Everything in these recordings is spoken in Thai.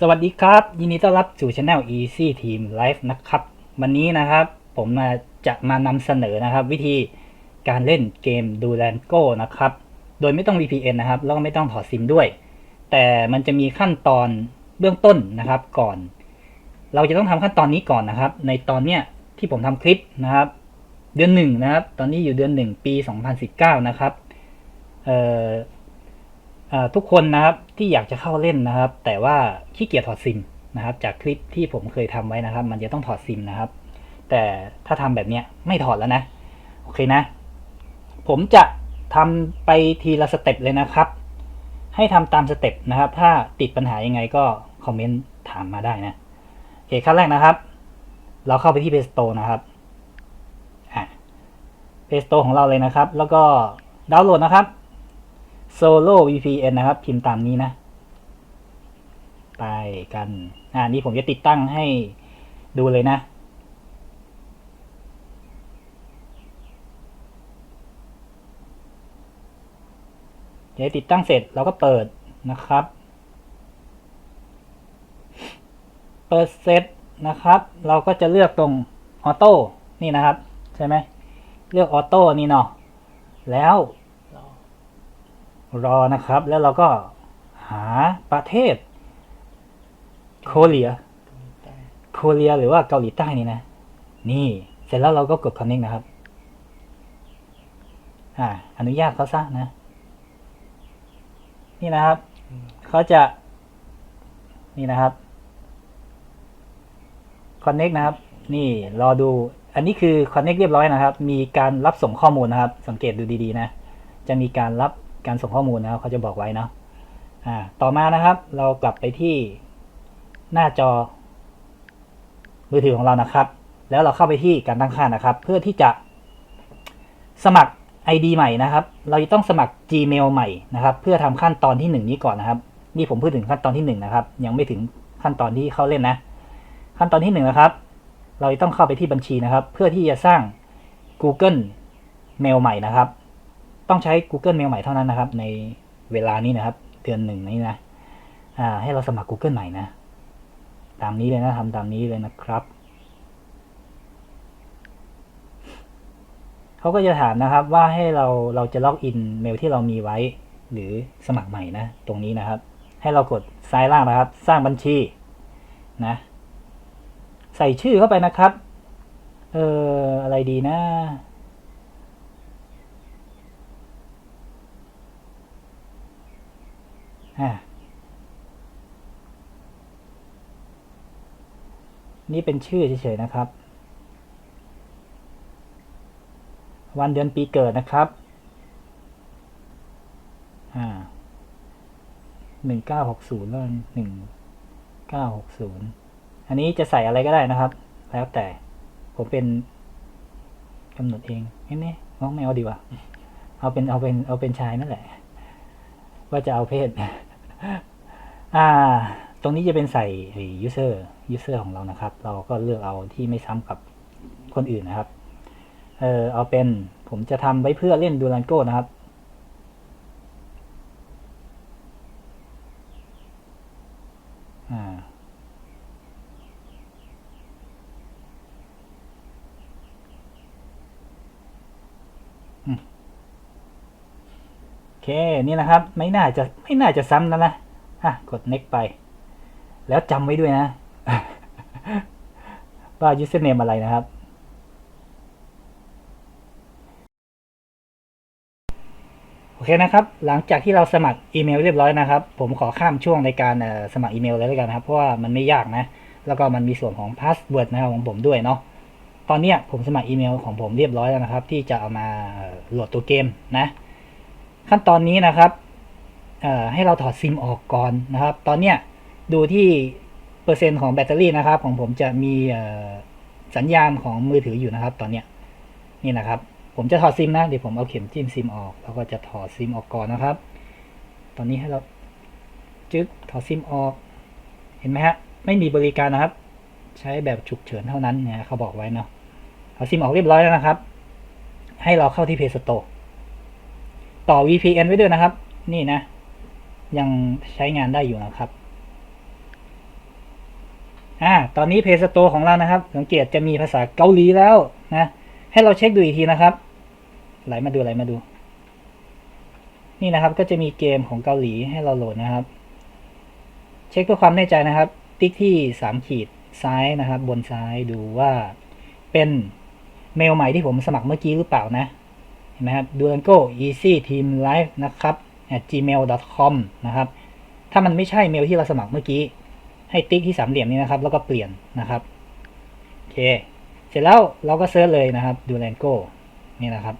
สวัสดีครับ ยินดีต้อนรับสู่ช anel Easy Team Life นะครับ วันนี้นะครับ ผมมาจะมานำเสนอนะครับ วิธีการเล่นเกม d u r a n g o นะครับ โดยไม่ต้อง VPN นะครับ แล้วก็ไม่ต้องถอดซิมด้วย แต่มันจะมีขั้นตอนเบื้องต้นนะครับก่อน เราจะต้องทำขั้นตอนนี้ก่อนนะครับ ในตอนเนี้ยที่ผมทำคลิปนะครับ เดือนหนึ่งนะครับ ตอนนี้อยู่เดือนหนึ่งปี 2019 นะครับเอ่อ ทุกคนนะครับที่อยากจะเข้าเล่นนะครับ แต่ว่าขี้เกียจถอดซิมนะครับ จากคลิปที่ผมเคยทำไว้นะครับ มันจะต้องถอดซิมนะครับ แต่ถ้าทำแบบเนี้ยไม่ถอดแล้วนะ โอเคนะ ผมจะทำไปทีละสเต็ปเลยนะครับ ให้ทำตามสเต็ปนะครับ ถ้าติดปัญหายังไงก็คอมเมนต์ถามมาได้นะโอเคขั้นแรกนะครับ เราเข้าไปที่ Play Store นะครับ Play Store ของเราเลยนะครับ แล้วก็ดาวน์โหลดนะครับ Solo VPN นะครับพิมพ์ตามนี้นะ ไปกันอ่านี่ผมจะติดตั้งให้ดูเลยนะ เดี๋ยวติดตั้งเสร็จเราก็เปิดนะครับ เปิดเสร็จนะครับ เราก็จะเลือกตรงออโต้นี่นะครับ ใช่ไหมเลือกออโต้นี่เนาะแล้ว รอนะครับ แล้วเราก็หาประเทศโคเรียโคเรียหรือว่าเกาหลีใต้นี่นะ นี่เสร็จแล้วเราก็กด connect นะครับ อ่า อนุญาตเขาซะนะ นี่นะครับ เขาจะ นี่นะครับ connect นะครับ นี่รอดู อันนี้คือ connect เรียบร้อยนะครับ มีการรับส่งข้อมูลนะครับ สังเกตดูดีๆนะ จะมีการรับ การส่งข้อมูลนะครับเขาจะบอกไว้นะอ่าต่อมานะครับ เรากลับไปที่หน้าจอ มือถือของเรานะครับ แล้วเราเข้าไปที่การตั้งค่านะครับ เพื่อที่จะ สมัคร ID ใหม่นะครับ เราจะต้องสมัคร Gmail ใหม่นะครับ เพื่อทำขั้นตอนที่หนึ่งนี้ก่อนนะครับ นี่ผมพูดถึงขั้นตอนที่หนึ่งนะครับ ยังไม่ถึงขั้นตอนที่เข้าเล่นนะ ขั้นตอนที่หนึ่งนะครับ เราจะต้องเข้าไปที่บัญชีนะครับ เพื่อที่จะสร้าง Google Mail ใหม่นะครับ ต้องใช้ Google Mail ใหม่เท่านั้นนะครับ ในเวลานี้นะครับ เดือนหนึ่งนี้นะอ่าให้เราสมัคร Google ใหม่นะ ตามนี้เลยนะทำตามนี้เลยนะครับเขาก็จะถามนะครับว่าให้เราเราจะล็อกอินเมลที่เรามีไว้ หรือสมัครใหม่นะ ตรงนี้นะครับ ให้เรากดซ้ายล่างนะครับ สร้างบัญชีนะ ใส่ชื่อเข้าไปนะครับ เอออะไรดีนะ อ่า นี่เป็นชื่อเฉยๆนะครับ วันเดือนปีเกิดนะครับหนึ่งเก้าหกศูนย์แล้วหนึ่งเก้าหกศูนย์อันนี้จะใส่อะไรก็ได้นะครับ แล้วแต่ผมเป็นกำหนดเองเห็นไหมน้องไม่เอาดีกว่า เอาเป็นเอาเป็นเอาเป็นชายนั่นแหละ ว่าจะเอาเพศ อ่า ตรงนี้จะเป็นใส่ user user ของเรานะครับ เราก็เลือกเอาที่ไม่ซ้ำกับคนอื่นนะครับ เออเอาเป็นผมจะทำไว้เพื่อเล่นดูรันโก้นะครับอ่า เคนี่นะครับ ไม่น่าจะไม่น่าจะซ้ำแล้วนะอะกด next ไป แล้วจำไว้ด้วยนะ ว่า username อะไรนะครับ โอเคนะครับ หลังจากที่เราสมัครอีเมลเรียบร้อยนะครับ ผมขอข้ามช่วงในการสมัครอีเมลเลยแล้วกันนะครับ เพราะว่ามันไม่ยากนะ แล้วก็มันมีส่วนของพาสเวิร์ดนะครับของผมด้วยเนาะตอนนี้ผมสมัครอีเมลของผมเรียบร้อยแล้วนะครับ ที่จะเอามาโหลดตัวเกมนะ ขั้นตอนนี้นะครับให้เราถอดซิมออกก่อนนะครับ ตอนเนี้ยดูที่เปอร์เซ็นต์ของแบตเตอรี่นะครับ ของผมจะมีสัญญาณของมือถืออยู่นะครับ ตอนเนี้ยนี่นะครับ ผมจะถอดซิมนะเดี๋ยวผมเอาเข็มจิ้มซิมออก แล้วก็จะถอดซิมออกก่อนนะครับ ตอนนี้ให้เราจึ๊กถอดซิมออก เห็นไหมฮะไม่มีบริการนะครับ ใช้แบบฉุกเฉินเท่านั้นเนี่ยเขาบอกไว้เนาะถอดซิมออกเรียบร้อยแล้วนะครับ ให้เราเข้าที่ Play Store ต่ ต่อ VPN ไว้ด้วยนะครับ นี่นะ ยังใช้งานได้อยู่นะครับอ่าตอนนี้เพจสโตของเรานะครับ สังเกตจะมีภาษาเกาหลีแล้วนะ ให้เราเช็คดูอีกทีนะครับ ไหลมาดูไหลมาดู นี่นะครับก็จะมีเกมของเกาหลีให้เราโหลดนะครับ เช็คเพื่อความแน่ใจนะครับ ติ๊กที่สามขีดซ้ายนะครับ บนซ้ายดูว่าเป็นเมลใหม่ที่ผมสมัครเมื่อกี้หรือเปล่านะ นไหมครับ Durango Easy Team Live นะครับ gmail.com นะครับ ถ้ามันไม่ใช่เมลที่เราสมัครเมื่อกี้ ให้ติ๊กที่สามเหลี่ยมนี้นะครับ แล้วก็เปลี่ยนนะครับ โอเค เสร็จแล้วเราก็เซิร์ชเลยนะครับ Durango นี่นะครับ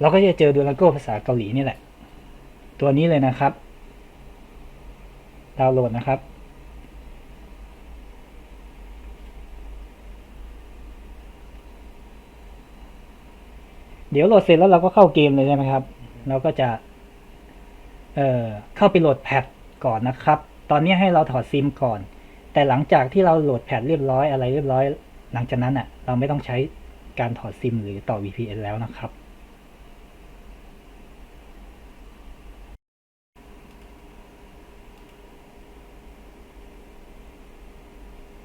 เราก็จะเจอ Durango ภาษาเกาหลีนี่แหละ ตัวนี้เลยนะครับ ดาวน์โหลดนะครับ เดี๋ยวโหลดเสร็จแล้วเราก็เข้าเกมเลยใช่ไหมครับ เราก็จะ เอ่อ เข้าไปโหลดแพทก่อนนะครับ ตอนนี้ให้เราถอดซิมก่อน แต่หลังจากที่เราโหลดแพทเรียบร้อยอะไรเรียบร้อย หลังจากนั้นอะ เราไม่ต้องใช้การถอดซิมหรือต่อ VPN แล้วนะครับ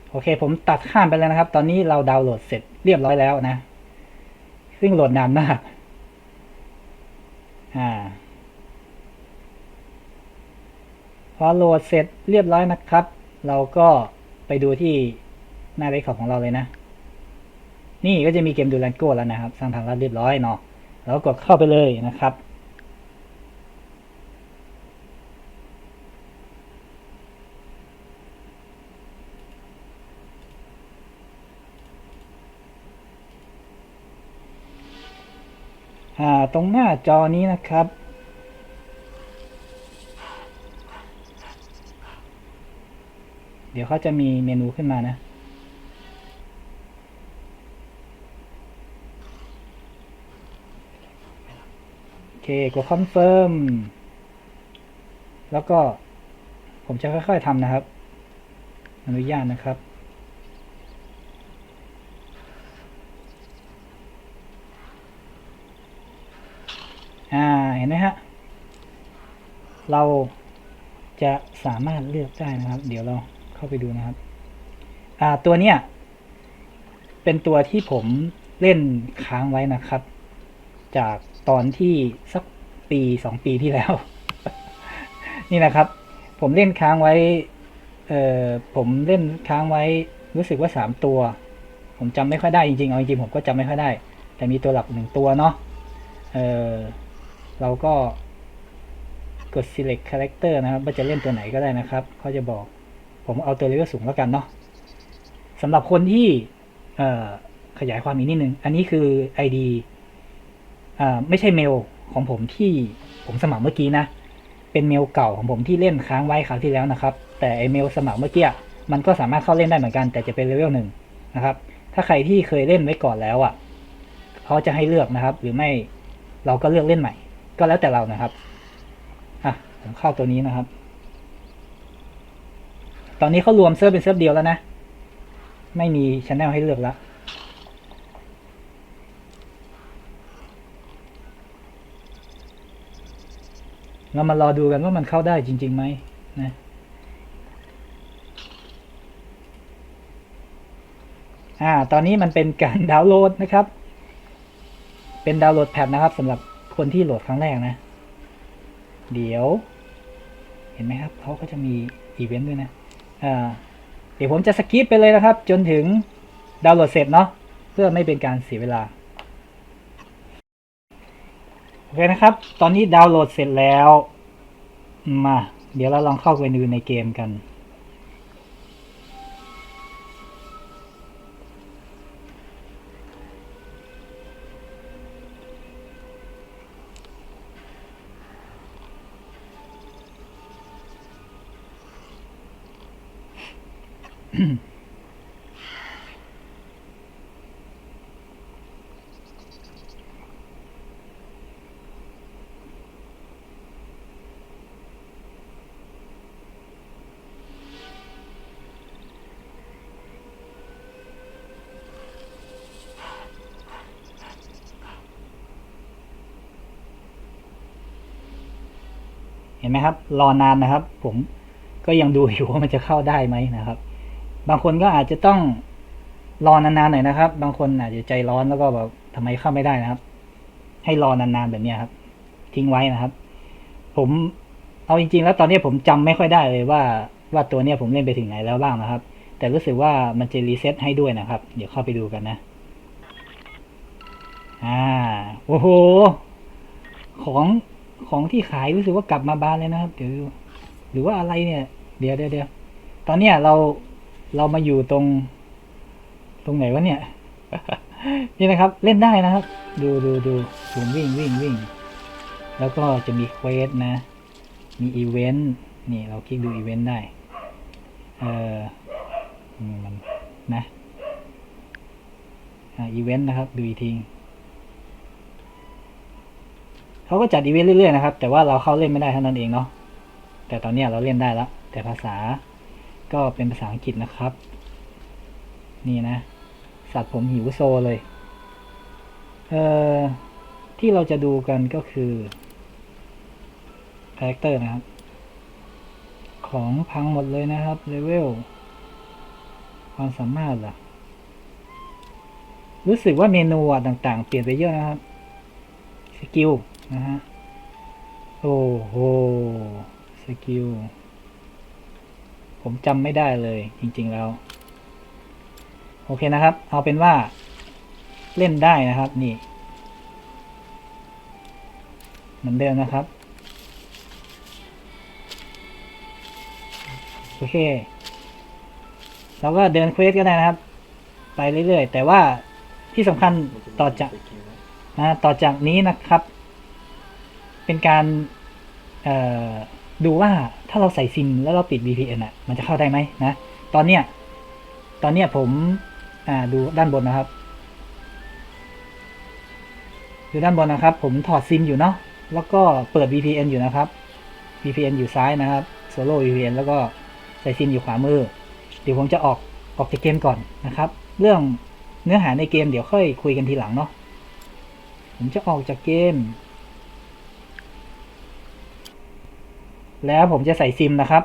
โอเค ผมตัดข้ามไปแล้วนะครับ ตอนนี้เราดาวน์โหลดเสร็จเรียบร้อยแล้วนะ ซึ่งโหลดนานมากอ่าพอโหลดเสร็จเรียบร้อยนะครับ เราก็ไปดูที่หน้าเว็บขอปของเราเลยนะ นี่ก็จะมีเกมดูแลนโก้แล้วนะครับ สร้างทางลัดเรียบร้อยเนาะแล้วกดเข้าไปเลยนะครับ ตรงหน้าจอนี้นะครับ เดี๋ยวเขาจะมีเมนูขึ้นมานะ โอเค กดคอนเฟิร์ม แล้วก็ผมจะค่อยๆทำนะครับ อนุญาตนะครับ อ่า เห็นไหมฮะ เราจะสามารถเลือกได้นะครับ เดี๋ยวเราเข้าไปดูนะครับ อ่าตัวเนี้ยเป็นตัวที่ผมเล่นค้างไว้นะครับ จากตอนที่สักปีสองปีที่แล้ว นี่นะครับ ผมเล่นค้างไว้ เอ่อผมเล่นค้างไว้รู้สึกว่าสามตัว ผมจำไม่ค่อยได้จริงๆเอาจริงๆผมก็จำไม่ค่อยได้ แต่มีตัวหลักหนึ่งตัวเนาะเออ เราก็กด select character นะครับ ว่าจะเล่นตัวไหนก็ได้นะครับเขาจะบอก ผมเอาตัวเลเวลสูงแล้วกันเนาะสำหรับคนที่ขยายความอีกนิดนึง อันนี้คือ ID อไม่ใช่เมลของผมที่ผมสมัครเมื่อกี้นะ เป็นเมลเก่าของผมที่เล่นค้างไว้คราวที่แล้วนะครับ แต่ไอเมลสมัครเมื่อกี้มันก็สามารถเข้าเล่นได้เหมือนกัน แต่จะเป็นเลเวลหนึ่งนะครับ ถ้าใครที่เคยเล่นไว้ก่อนแล้วอะเขาจะให้เลือกนะครับ หรือไม่เราก็เลือกเล่นใหม่ ก็แล้วแต่เรานะครับอะผมเข้าตัวนี้นะครับ ตอนนี้เขารวมเซิร์ฟเป็นเซิร์ฟเดียวแล้วนะ ไม่มีช anel ให้เลือกแล้วเรามารอดูกันว่ามันเข้าได้จริงๆไหมนะอ่า ตอนนี้มันเป็นการดาวน์โหลดนะครับ เป็นดาวน์โหลดแพทนะครับสำหรับ คนที่โหลดครั้งแรกนะ เดี๋ยว เห็นไหมครับเขาก็จะมีอีเวนต์ด้วยนะเดี๋ยวผมจะสกิปไปเลยนะครับ จนถึงดาวน์โหลดเสร็จเนาะเพื่อไม่เป็นการเสียเวลาโอเคนะครับ ตอนนี้ดาวน์โหลดเสร็จแล้ว มา เดี๋ยวเราลองเข้าไปดูในเกมกัน เห็นไหมครับ รอนานนะครับ ผมก็ยังดูอยู่ว่ามันจะเข้าได้ไหมนะครับ บางคนก็อาจจะต้องรอนานๆหน่อยนะครับ บางคนอาจจะใจร้อนแล้วก็แบบทำไมเข้าไม่ได้นะครับ ให้รอนานๆแบบนี้ครับ ทิ้งไว้นะครับ ผมเอาจริง ๆ แล้วตอนนี้ผมจำไม่ค่อยได้เลยว่าว่าตัวเนี้ยผมเล่นไปถึงไหนแล้วบ้างนะครับ แต่รู้สึกว่ามันจะรีเซ็ตให้ด้วยนะครับ เดี๋ยวเข้าไปดูกันนะ อ่าโอ้โห ของของที่ขายรู้สึกว่ากลับมาบานเลยนะครับ เดี๋ยวหรือว่าอะไรเนี่ย เดี๋ยวเดี๋ยวเดี๋ยวตอนเนี้ยเรา เรามาอยู่ตรง ตรงไหนวะเนี่ย นี่นะครับเล่นได้นะครับ ดูดูดูผมวิ่งวิ่งวิ่ง แล้วก็จะมีเควสนะ มีอีเวนต์นี่เราคลิกดูอีเวนต์ได้ เออมันนะอ่าอีเวนต์นะครับ ดูอีกทีเขาก็จัดอีเวนต์เรื่อยๆนะครับ แต่ว่าเราเข้าเล่นไม่ได้เท่านั้นเองเนาะแต่ตอนนี้เราเล่นได้แล้ว แต่ภาษา ก็เป็นภาษาอังกฤษนะครับ นี่นะ สัตว์ผมหิวโซเลย เอ่อ ที่เราจะดูกันก็คือคาแรคเตอร์นะครับ ของพังหมดเลยนะครับเลเวลความสามารถล่ะ รู้สึกว่าเมนูต่างๆ เปลี่ยนไปเยอะนะครับ สกิลนะฮะ โอ้โห สกิล ผมจำไม่ได้เลยจริง ๆ แล้ว โอเคนะครับ เอาเป็นว่าเล่นได้นะครับ นี่ เหมือนเดิมนะครับ โอเค เราก็เดินเควสก็ได้นะครับ ไปเรื่อย ๆ แต่ว่าที่สำคัญต่อจากนะต่อจากนี้นะครับ เป็นการ เอ่อ ดูว่าถ้าเราใส่ซิมแล้วเราปิด VPN อะ มันจะเข้าได้ไหมนะ ตอนเนี้ย ตอนเนี้ยผม อ่า ดูด้านบนนะครับ ดูด้านบนนะครับ ผมถอดซิมอยู่เนาะ แล้วก็เปิด VPN อยู่นะครับ VPN อยู่ซ้ายนะครับ Solo VPN แล้วก็ใส่ซิมอยู่ขวามือ เดี๋ยวผมจะออกออกจากเกมก่อนนะครับ เรื่องเนื้อหาในเกมเดี๋ยวค่อยคุยกันทีหลังเนาะ ผมจะออกจากเกม แล้วผมจะใส่ซิมนะครับ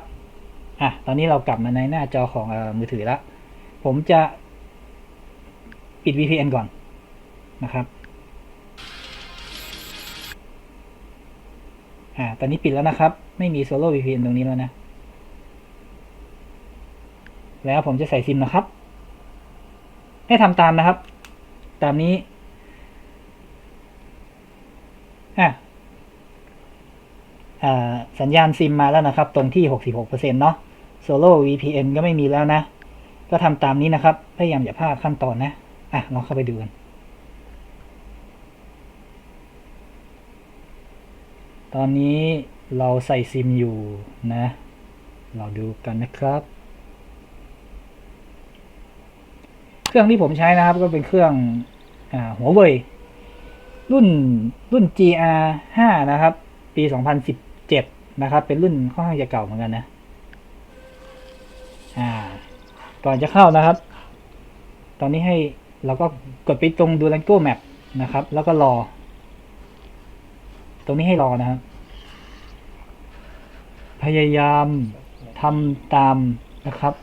อะ ตอนนี้เรากลับมาในหน้าจอของอมือถือแล้ว ผมจะปิด VPN ก่อนนะครับ อ่า ตอนนี้ปิดแล้วนะครับ ไม่มี Solo VPN ตรงนี้แล้วนะ แล้วผมจะใส่ซิมนะครับ ให้ทำตามนะครับ ตามนี้ อะ สัญญาณซิมมาแล้วนะครับ ตรงที่ 66%เนาะ Solo VPN ก็ไม่มีแล้วนะ ก็ทำตามนี้นะครับ พยายามอย่าพลาดขั้นตอนนะ อะลองเข้าไปดูกัน ตอนนี้เราใส่ซิมอยู่นะ เราดูกันนะครับ เครื่องที่ผมใช้นะครับก็เป็นเครื่องอหัวเว่ยรุ่นรุ่น GR 5 นะครับ ปี 2017 นะครับ เป็นรุ่นค่อนข้างจะเก่าเหมือนกันนะ อ่า ก่อนจะเข้านะครับ ตอนนี้ให้เราก็กดไปตรง Durango Map นะครับ แล้วก็รอ ตรงนี้ให้รอนะครับ พยายามทำตามนะครับ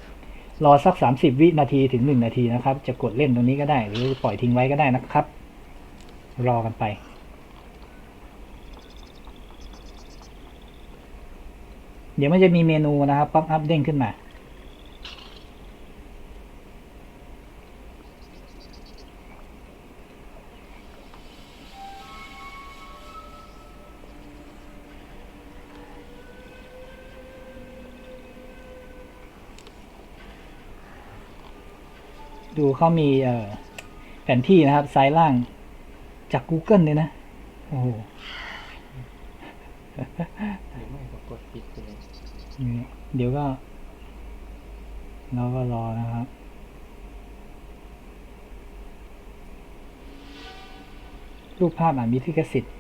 รอสัก 30 วินาทีถึง 1 นาทีนะครับ จะกดเล่นตรงนี้ก็ได้ หรือปล่อยทิ้งไว้ก็ได้นะครับ รอกันไป เดี๋ยวมันจะมีเมนูนะครับป๊อปอัพเด้งขึ้นมา ดูเขามีเอ่อแผนที่นะครับซ้ายล่างจาก Google เลยนะ โอ้โห เดี๋ยวก็ เราก็รอนะครับ รูปภาพอ่านมีลิขสิทธิ์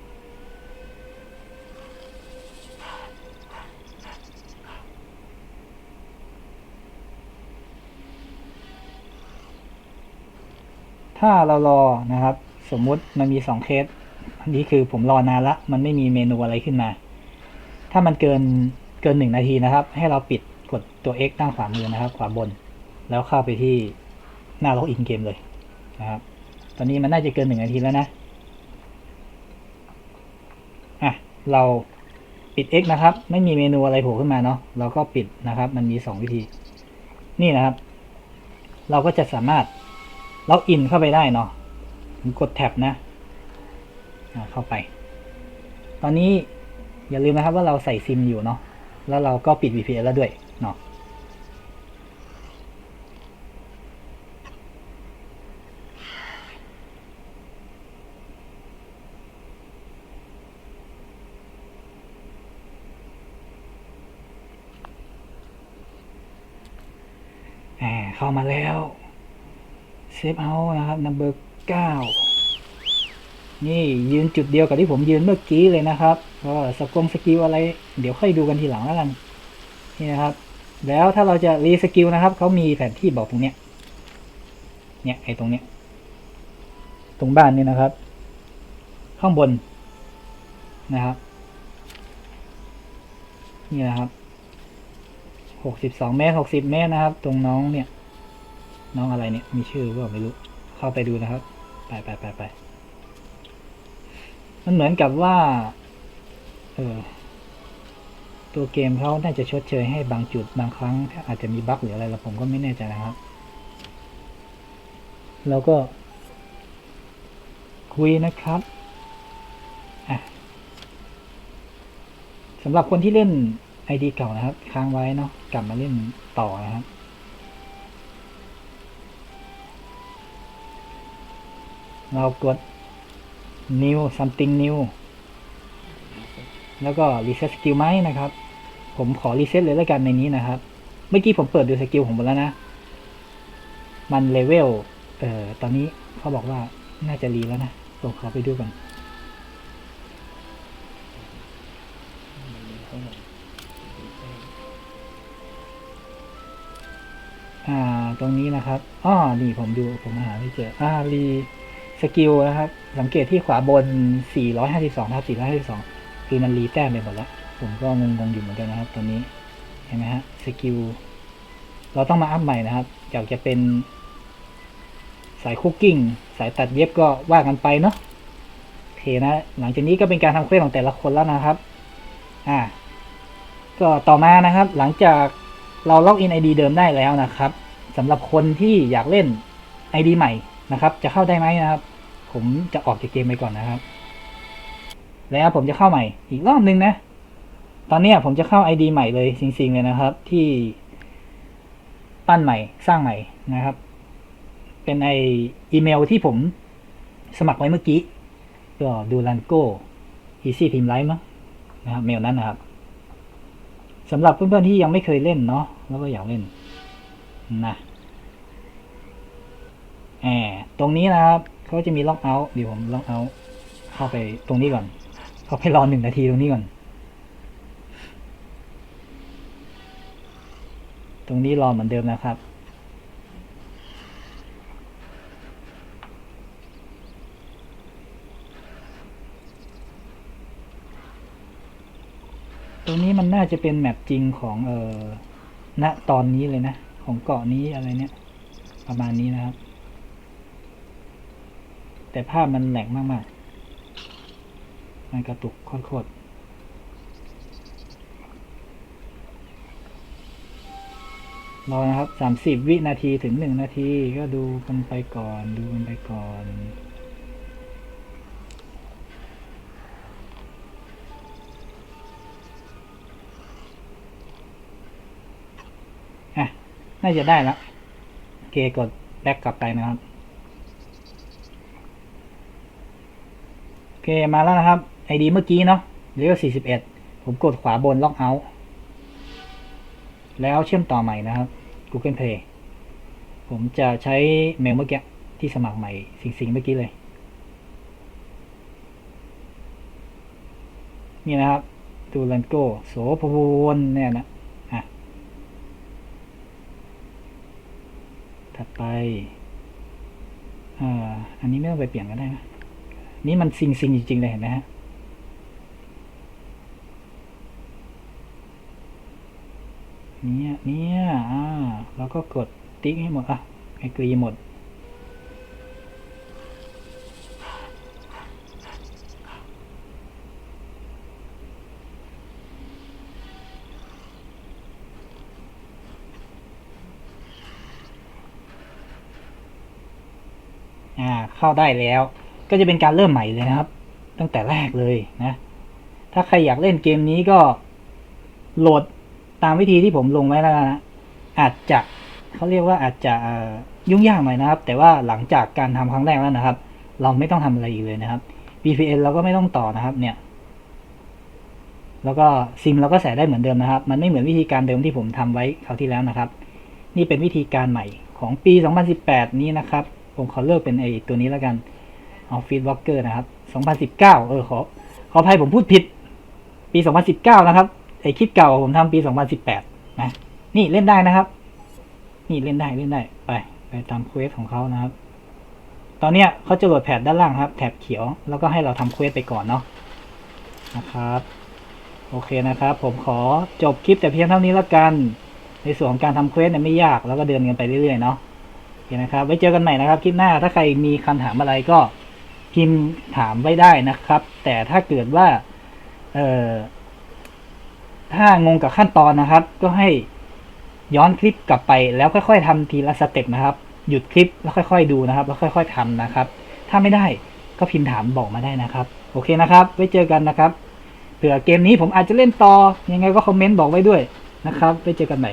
ถ้าเรารอนะครับ สมมุติมันมีสองเคสอันนี้คือผมรอนานละ มันไม่มีเมนูอะไรขึ้นมา ถ้ามันเกิน กินหนึ่งนาทีนะครับ ให้เราปิดกดตัว X ด้านขวามือนะครับ ขวาบน แล้วเข้าไปที่หน้าล็อกอินเกมเลยนะครับ ตอนนี้มันน่าจะเกินหนึ่งนาทีแล้วนะอะเราปิด X นะครับ ไม่มีเมนูอะไรโผล่ขึ้นมาเนาะเราก็ปิดนะครับ มันมีสองวิธี นี่นะครับ เราก็จะสามารถล็อกอินเข้าไปได้เนาะกดแท็บนะอ่าเข้าไป ตอนนี้อย่าลืมนะครับว่าเราใส่ซิมอยู่เนาะ แล้วเราก็ปิด VPN แล้วด้วยเนาะอ่าเข้ามาแล้วเซฟเอานะครับ number เก้า นี่ยืนจุดเดียวกับที่ผมยืนเมื่อกี้เลยนะครับก็สกงสกิลอะไร เดี๋ยวค่อยดูกันทีหลังแล้วกันนี่นะครับ แล้วถ้าเราจะรีสกิลนะครับเขามีแผนที่บอกตรงเนี้ย เนี่ยไอ้ตรงเนี้ย ตรงบ้านนี่นะครับ ข้างบนนะครับ นี่นะครับหกสิบสองเมตรหกสิบเมตรนะครับ ตรงน้องเนี่ย น้องอะไรเนี่ย มีชื่อว่าไม่รู้ เข้าไปดูนะครับ ไปไปไปไป มันเหมือนกับว่า เออตัวเกมเขาน่าจะชดเชยให้บางจุดบางครั้ง อาจจะมีบั๊กหรืออะไรแล้วผมก็ไม่แน่ใจนะครับ แล้วก็ คุยนะครับสำหรับคนที่เล่น ID เก่านะครับ ค้างไว้เนาะกลับมาเล่นต่อนะครับเรากด new something new แล้วก็ reset skill ไหมนะครับ ผมขอ reset เลยแล้วกันในนี้นะครับ เมื่อกี้ผมเปิดดูสกิลผมหมดแล้วนะ มันเลเวลเอ่อตอนนี้เขาบอกว่าน่าจะรีแล้วนะผมขอไปดูก่อนมันอ่าตรงนี้นะครับ อ้อ นี่ผมดู ผมหาไม่เจอ อ่ารี สกิลนะครับ สังเกตที่ขวาบน 452ทับ452 คือมันรีแต้มไปหมดแล้ว ผมก็งงๆอยู่เหมือนกันนะครับตัวนี้ เห็นไหมฮะ สกิล เราต้องมาอัพใหม่นะครับ อยากจะเป็น สายคุกกิ้ง สายตัดเย็บก็ว่ากันไปเนาะโอเคนะ หลังจากนี้ก็เป็นการทำเควสของแต่ละคนแล้วนะครับ อ่า ก็ต่อมานะครับ หลังจากเราล็อกอิน ID เดิมได้แล้วนะครับสำหรับคนที่อยากเล่น ID ใหม่ นะครับ จะเข้าได้ไหมนะครับ ผมจะออกจากเกมไปก่อนนะครับ แล้วผมจะเข้าใหม่อีกรอบนึงนะ ตอนนี้ผมจะเข้า ID ใหม่เลยจริงๆเลยนะครับ ที่ปั้นใหม่สร้างใหม่นะครับ เป็นไออีเมลที่ผมสมัครไว้เมื่อกี้ ก็ดูลันโก้ easy team life มั้งนะครับเมลนั้นนะครับสำหรับเพื่อนๆที่ยังไม่เคยเล่นเนาะแล้วก็อยากเล่นนะ อบตรงนี้นะครับเขาจะมีล็อกเอาท์เดี๋ยวผมล็อกเอาท์เข้าไปตรงนี้ก่อน เข้าไปรอหนึ่งนาทีตรงนี้ก่อน ตรงนี้รอเหมือนเดิมนะครับตรงนี้มันน่าจะเป็นแมปจริงของเออณตอนนี้เลยนะ ของเกาะนี้อะไรเนี่ย ประมาณนี้นะครับ แต่ภาพมันแหลกมากๆ มันกระตุกโคตรๆรอนะครับสามสิบวินาทีถึงหนึ่งนาทีก็ดูกันไปก่อน ดูกันไปก่อน อะ น่าจะได้แล้ว โอเคกดแบ็กกลับไปนะครับ โอ เคมาแล้วนะครับไอดีเมื่อกี้เนาะเลเวล41 ผมกดขวาบนล็อกเอาท์แล้วเชื่อมต่อใหม่นะครับ Google Play ผมจะใช้เมลเมื่อกี้ที่สมัครใหม่สิ่งๆเมื่อกี้เลย นี่นะครับดูลันโกโสพวนเนี่ยนะอะถัดไปอ่าอันนี้ไม่ต้องไปเปลี่ยนก็ได้นะ นี่มันซิงซิงจริงๆเลยเห็นไหมฮะเนี่ยเนี่ยอ่าแล้วก็กดติ๊กให้หมดอะไอกรีหมด อ่า เข้าได้แล้ว ก็จะเป็นการเริ่มใหม่เลยนะครับ ตั้งแต่แรกเลยนะ ถ้าใครอยากเล่นเกมนี้ก็โหลดตามวิธีที่ผมลงไว้แล้วนะอาจจะเขาเรียกว่าอาจจะยุ่งยากหน่อยนะครับ แต่ว่าหลังจากการทำครั้งแรกแล้วนะครับ เราไม่ต้องทำอะไรอีกเลยนะครับ VPN เราก็ไม่ต้องต่อนะครับ เนี่ย แล้วก็ซิมเราก็ใส่ได้เหมือนเดิมนะครับ มันไม่เหมือนวิธีการเดิมที่ผมทำไว้คราวที่แล้วนะครับ นี่เป็นวิธีการใหม่ของปี 2018 นี้นะครับ ผมขอเลือกเป็นไอตัวนี้แล้วกัน Office Walker นะครับ 2019 เออขอขออภัยผมพูดผิด ปี 2019 นะครับไอคลิปเก่าผมทำปี 2018 นะ นี่เล่นได้นะครับ นี่เล่นได้เล่นได้ ไป ไปตามเควสของเขานะครับ ตอนเนี้ยเขาจะโหลดแพดด้านล่างครับ แถบเขียว แล้วก็ให้เราทำเควสไปก่อนเนาะ นะครับ โอเคนะครับ ผมขอจบคลิปแต่เพียงเท่านี้แล้วกัน ในส่วนของการทำเควสเนี่ยไม่ยาก แล้วก็เดินกันไปเรื่อยๆเนาะโอเคนะครับ ไว้เจอกันใหม่นะครับ คลิปหน้า ถ้าใครมีคำถามอะไรก็ พิมพ์ถามไว้ได้นะครับ แต่ถ้าเกิดว่าเอ่อถ้างงกับขั้นตอนนะครับ ก็ให้ย้อนคลิปกลับไป แล้วค่อยๆทำทีละสเต็ปนะครับ หยุดคลิปแล้วค่อย ๆ ดูนะครับ แล้วค่อย ๆทำนะครับ ถ้าไม่ได้ก็พิมพ์ถามบอกมาได้นะครับ โอเคนะครับ ไว้เจอกันนะครับเผื่อเกมนี้ผมอาจจะเล่นต่อยังไงก็คอมเมนต์บอกไว้ด้วยนะครับ ไว้เจอกันใหม่